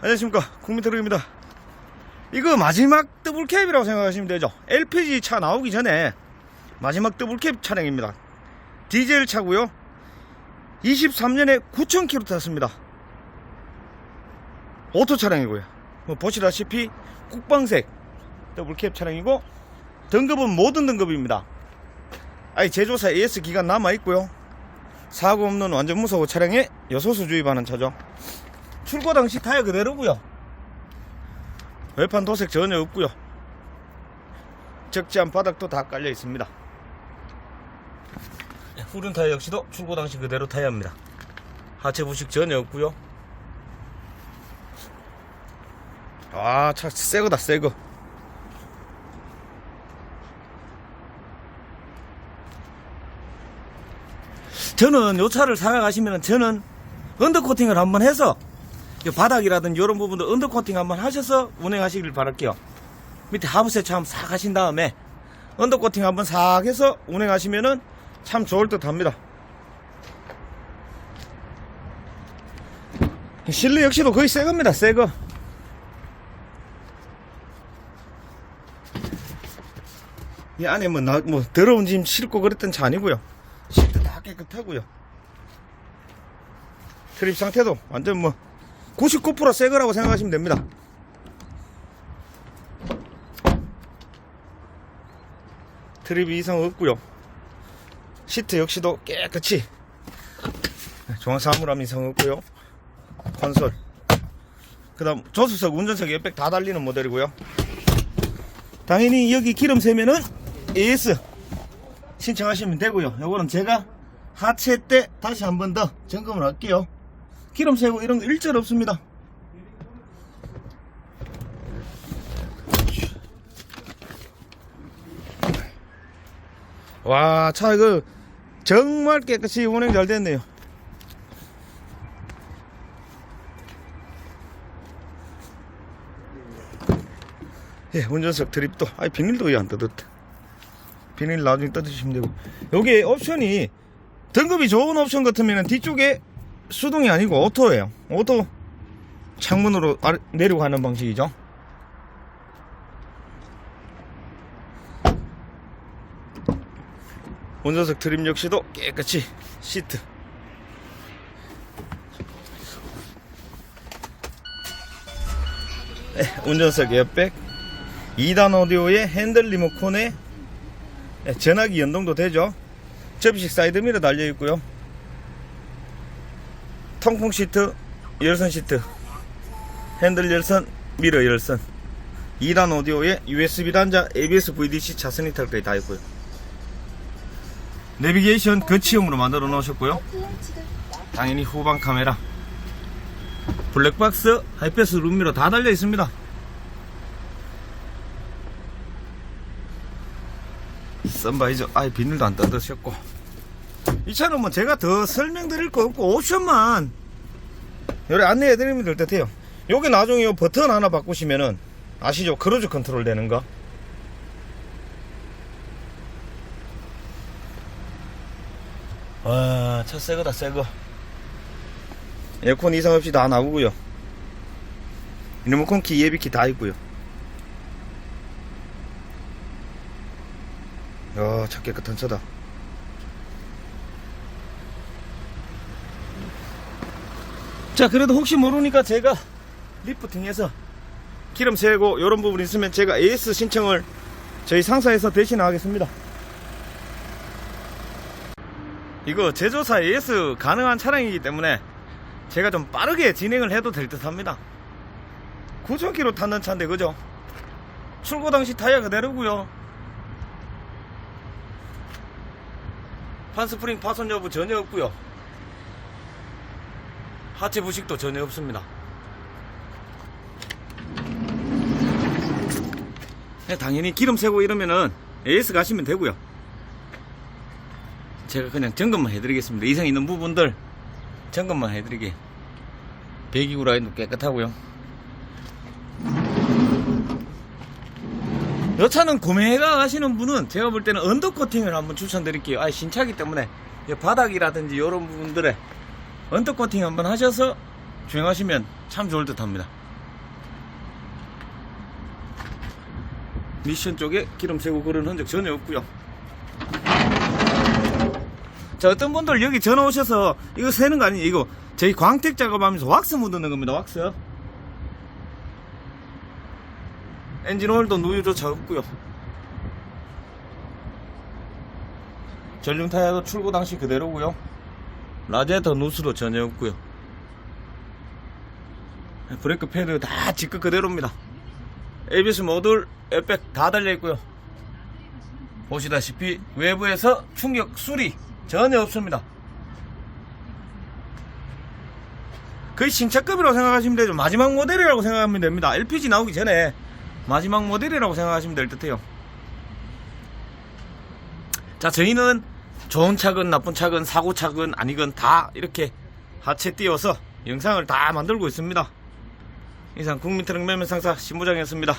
안녕하십니까. 국민트럭입니다. 이거 마지막 더블캡이라고 생각하시면 되죠. LPG 차 나오기 전에 마지막 더블캡 차량입니다. 디젤 차고요. 23년에 9,000km 탔습니다. 오토 차량이고요. 뭐 보시다시피 국방색 더블캡 차량이고 등급은 모든 등급입니다. 아니 제조사 AS 기간 남아있고요. 사고 없는 완전 무사고 차량에 여소수 주입하는 차죠 출고 당시 타이어 그대로고요. 외판 도색 전혀 없고요. 적재한 바닥도 다 깔려 있습니다. 후륜 타이어 역시도 출고 당시 그대로 타이어입니다. 하체 부식 전혀 없고요. 아차 새거다 새거. 저는 요 차를 사가시면 저는 언더코팅을 한번 해서 이 바닥이라든지 이런 부분도 언더코팅 한번 하셔서 운행하시길 바랄게요. 밑에 하부세 참싹 하신 다음에 언더코팅 한번 싹 해서 운행하시면은 참 좋을 듯 합니다. 실내 역시도 거의 새 겁니다, 새 거. 이 안에 뭐, 나, 뭐, 더러운 짐 싣고 그랬던 차 아니고요. 시트 다 깨끗하고요. 트립 상태도 완전 뭐 99%새 거라고 생각하시면 됩니다. 트립이 이상 없고요. 시트 역시도 깨끗이 중앙 사물함 이상 없고요. 콘솔. 그다음 조수석, 운전석, 옆백 다 달리는 모델이고요. 당연히 여기 기름 세면은 AS 신청하시면 되고요. 요거는 제가 하체 때 다시 한 번 더 점검을 할게요. 기름 새고 이런 거 일절 없습니다. 와, 차 이거 정말 깨끗이 운행 잘 됐네요. 예, 운전석 드립도, 아이, 비닐도 왜 안 뜯었다. 비닐 나중에 뜯으시면 되고. 여기 옵션이 등급이 좋은 옵션 같으면 뒤쪽에 수동이 아니고 오토예요. 오토 창문으로 아래- 내리고 가는 방식이죠. 운전석 트림 역시도 깨끗이 시트. 네, 운전석 에어백 2단 오디오에 핸들 리모컨에 네, 전화기 연동도 되죠. 접이식 사이드미러 달려 있고요. 통풍 시트, 열선 시트, 핸들 열선, 미러 열선, 2단 오디오에 USB 단자, ABS VDC 차선 이탈까지 다 있고요. 내비게이션 거치형으로 만들어 놓으셨고요. 당연히 후방 카메라, 블랙박스, 하이패스 룸미러 다 달려 있습니다. 썬바이저 아예 비닐도 안 뜯으셨고 이 차는 뭐 제가 더 설명드릴 거 없고 옵션만 요래 안내해 드리면 될 듯 해요 요게 나중에 요 버튼 하나 바꾸시면은 아시죠 크루즈 컨트롤 되는 거 와, 차 새거다, 새거. 에어컨 이상 없이 다 나오고요. 리모컨 키, 예비키 다 있고요. 야, 차 깨끗한 차다. 자, 그래도 혹시 모르니까 제가 리프팅해서 기름 세고 이런 부분 있으면 제가 AS 신청을 저희 상사에서 대신 하겠습니다. 이거 제조사 AS 가능한 차량이기 때문에 제가 좀 빠르게 진행을 해도 될 듯 합니다. 9,000km 탔는 차인데, 그죠? 출고 당시 타이어 그대로고요 판스프링 파손 여부 전혀 없고요 하체 부식도 전혀 없습니다. 네, 당연히 기름 새고 이러면은 AS 가시면 되고요. 제가 그냥 점검만 해드리겠습니다. 이상 있는 부분들 점검만 해드리게. 배기구 라인도 깨끗하고요. 이 차는 구매가 하시는 분은 제가 볼 때는 언더 코팅을 한번 추천드릴게요. 아, 신차기 때문에 이 바닥이라든지 이런 부분들에 언더 코팅 한번 하셔서 주행하시면 참 좋을 듯 합니다. 미션 쪽에 기름 새고 그런 흔적 전혀 없고요. 자, 어떤 분들 여기 전화 오셔서 이거 새는 거 아니에요? 이거 저희 광택 작업하면서 왁스 묻는 겁니다. 왁스. 엔진 오일도 누유조차 없고요. 전륜 타이어도 출고 당시 그대로고요. 라제터 누수도 전혀 없고요. 브레이크 패드 다 직급 그대로입니다. ABS 모듈 에백 다 달려있고요. 보시다시피 외부에서 충격 수리 전혀 없습니다. 거의 신차급이라고 생각하시면 되죠. 마지막 모델이라고 생각하면 됩니다. LPG 나오기 전에 마지막 모델이라고 생각하시면 될 듯해요. 자 저희는 좋은 차건 나쁜 차건 사고 차건 아니건 다 이렇게 하체 띄워서 영상을 다 만들고 있습니다. 이상 국민트럭 매매상사 신부장이었습니다